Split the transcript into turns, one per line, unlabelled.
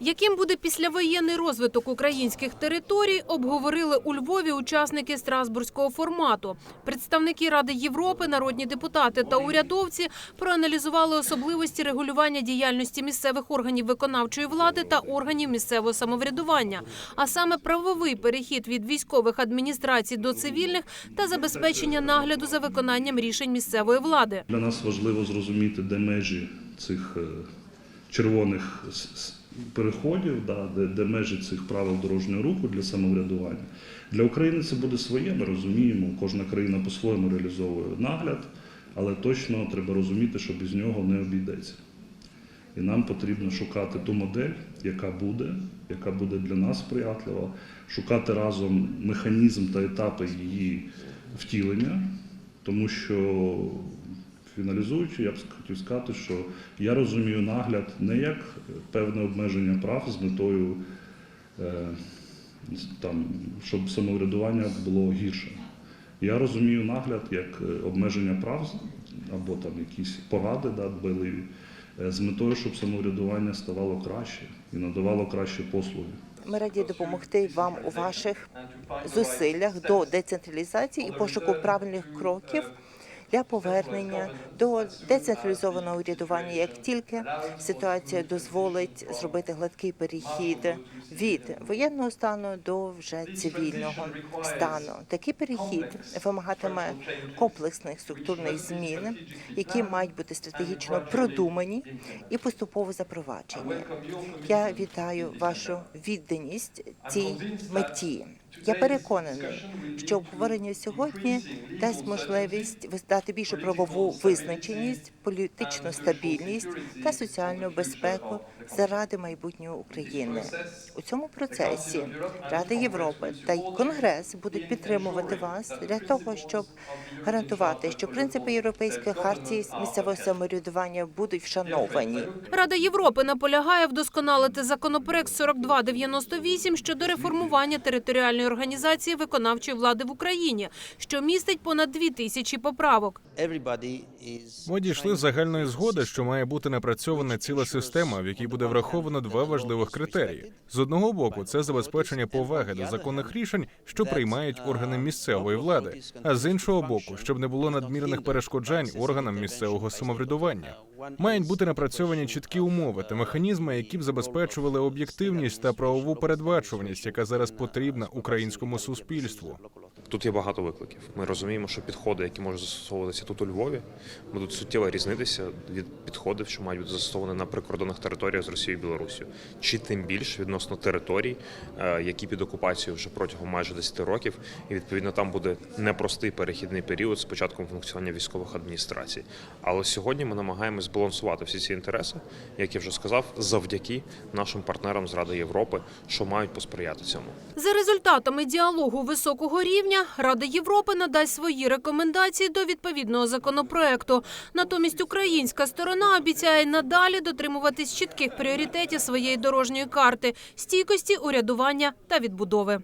Яким буде післявоєнний розвиток українських територій, обговорили у Львові учасники Страсбурзького формату. Представники Ради Європи, народні депутати та урядовці проаналізували особливості регулювання діяльності місцевих органів виконавчої влади та органів місцевого самоврядування, а саме правовий перехід від військових адміністрацій до цивільних та забезпечення нагляду за виконанням рішень місцевої влади.
Для нас важливо зрозуміти, де межі цих е, червоних переходів, да, де, де межі цих правил дорожнього руху для самоврядування. Для України це буде своє, ми розуміємо, кожна країна по-своєму реалізовує нагляд, але точно треба розуміти, що без нього не обійдеться. І нам потрібно шукати ту модель, яка буде, яка буде для нас сприятлива, шукати разом механізм та етапи її втілення, тому що фіналізуючи, я б хотів сказати, що я розумію нагляд не як певне обмеження прав з метою, е, там, щоб самоврядування було гірше. Я розумію нагляд як е, обмеження прав або там якісь поради да, дбайливі, е, з метою, щоб самоврядування ставало краще і надавало кращі послуги.
Ми раді допомогти вам у ваших зусиллях до децентралізації і пошуку правильних кроків для повернення до децентралізованого урядування, як тільки ситуація дозволить зробити гладкий перехід від воєнного стану до вже цивільного стану. Такий перехід вимагатиме комплексних структурних змін, які мають бути стратегічно продумані і поступово запроваджені. Я вітаю вашу відданість цій меті. Я переконаний, що обговорення сьогодні дасть можливість дати більшу правову визначеність, політичну стабільність та соціальну безпеку заради майбутнього України. У цьому процесі Рада Європи та Конгрес будуть підтримувати вас для того, щоб гарантувати, що принципи Європейської хартії місцевого самоврядування будуть вшановані.
Рада Європи наполягає вдосконалити законопроект 4298 щодо реформування територіальної організації виконавчої влади в Україні, що містить понад дві тисячі поправок.
Ми дійшли загальної згоди, що має бути напрацьована ціла система, в якій буде враховано два важливих критерії: з одного боку, це забезпечення поваги до законних рішень, що приймають органи місцевої влади, а з іншого боку, щоб не було надмірних перешкоджань органам місцевого самоврядування. Мають бути напрацьовані чіткі умови та механізми, які б забезпечували об'єктивність та правову передбачуваність, яка зараз потрібна українському суспільству.
Тут є багато викликів. Ми розуміємо, що підходи, які можуть застосовуватися тут у Львові, будуть суттєво різнитися від підходів, що мають бути застосовані на прикордонних територіях з Росією і Білорусію, чи тим більш відносно територій, е, які під окупацією вже протягом майже 10 років, і відповідно там буде непростий перехідний період з початком функціонування військових адміністрацій. Але сьогодні ми намагаємось збалансувати всі ці інтереси, як я вже сказав, завдяки нашим партнерам з Ради Європи, що мають посприяти цьому.
За результатами діалогу високого рівня Рада Європи надасть свої рекомендації до відповідного законопроекту. Натомість українська сторона обіцяє надалі дотримуватись чітких пріоритетів своєї дорожньої карти, стійкості, урядування та відбудови.